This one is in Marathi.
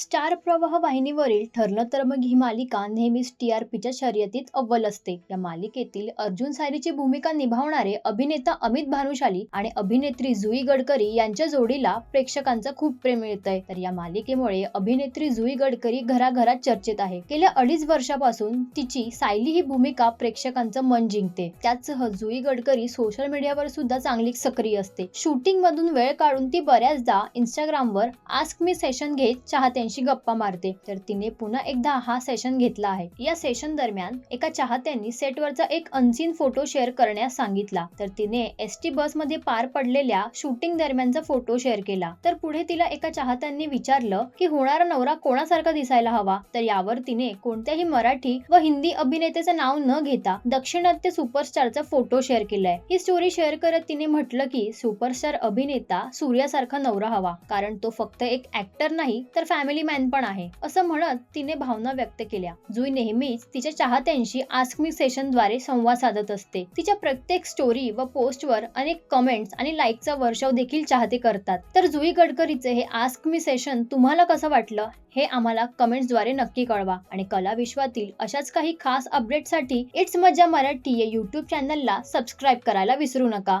स्टार प्रवाह वाहिनीवरील ठरलं तर मग ही मालिका नेहमीच टी आर पीच्या शर्यतीत अव्वल असते. या मालिकेतील अर्जुन सायरीची भूमिका निभावणारे अभिनेता अमित भानुशाली आणि अभिनेत्री जुई गडकरी यांच्या जोडीला प्रेक्षकांचं खूप प्रेम मिळतंय. तर या मालिकेमुळे अभिनेत्री जुई गडकरी घराघरात चर्चेत आहे. गेल्या अडीच वर्षापासून तिची सायली ही भूमिका प्रेक्षकांचं मन जिंकते. त्याचसह जुई गडकरी सोशल मीडियावर सुद्धा चांगली सक्रिय असते. शूटिंग मधून वेळ काढून ती बऱ्याचदा इंस्टाग्रामवर आस्क मी सेशन घेत चाहत्यांशी गप्पा मारते. तर तिने पुन्हा एकदा हा सेशन घेतला आहे. या सेशन दरम्यान एका चाहत्यांनी सेटवरचा एक अनसीन फोटो शेअर करण्यास सांगितला. तर तिने एस टी बसमध्ये पार पडलेल्या शूटिंग दरम्यानचा फोटो शेअर केला. तर पुढे तिला एका चाहत्यांनी विचारलं की होणारा नवरा कोणासारखा दिसायला हवा? तर यावर तिने कोणत्याही मराठी व हिंदी अभिनेत्याचं नाव न घेता दक्षिणात्य सुपरस्टारचा फोटो शेअर केलाय. ही स्टोरी शेअर करत तिने म्हटलं की सुपरस्टार अभिनेता सूर्यासारखा नवरा हवा. कारण तो फक्त एक ऍक्टर नाही तर फॅमिली मॅन पण आहे. असं म्हणत तिने भावना व्यक्त केल्या. जुई नेहमीच तिच्या चाहत्यांशी आस्कमी सेशनद्वारे सेशनद्वारे संवाद साधत असते. तिच्या प्रत्येक स्टोरी व पोस्टवर अनेक कमेंट्स आणि लाईकचा वर्षाव देखील चाहते करतात. तर जुई गडकरीचे हे आस्क मी सेशन तुम्हाला कसं वाटलं? हे आम्हाला कमेंट्सद्वारे नक्की कळवा. आणि कला विश्वातील अशाच काही खास अपडेटसाठी इट्स मज्जा मराठी या युट्यूब चॅनलला सबस्क्राईब करायला विसरू नका.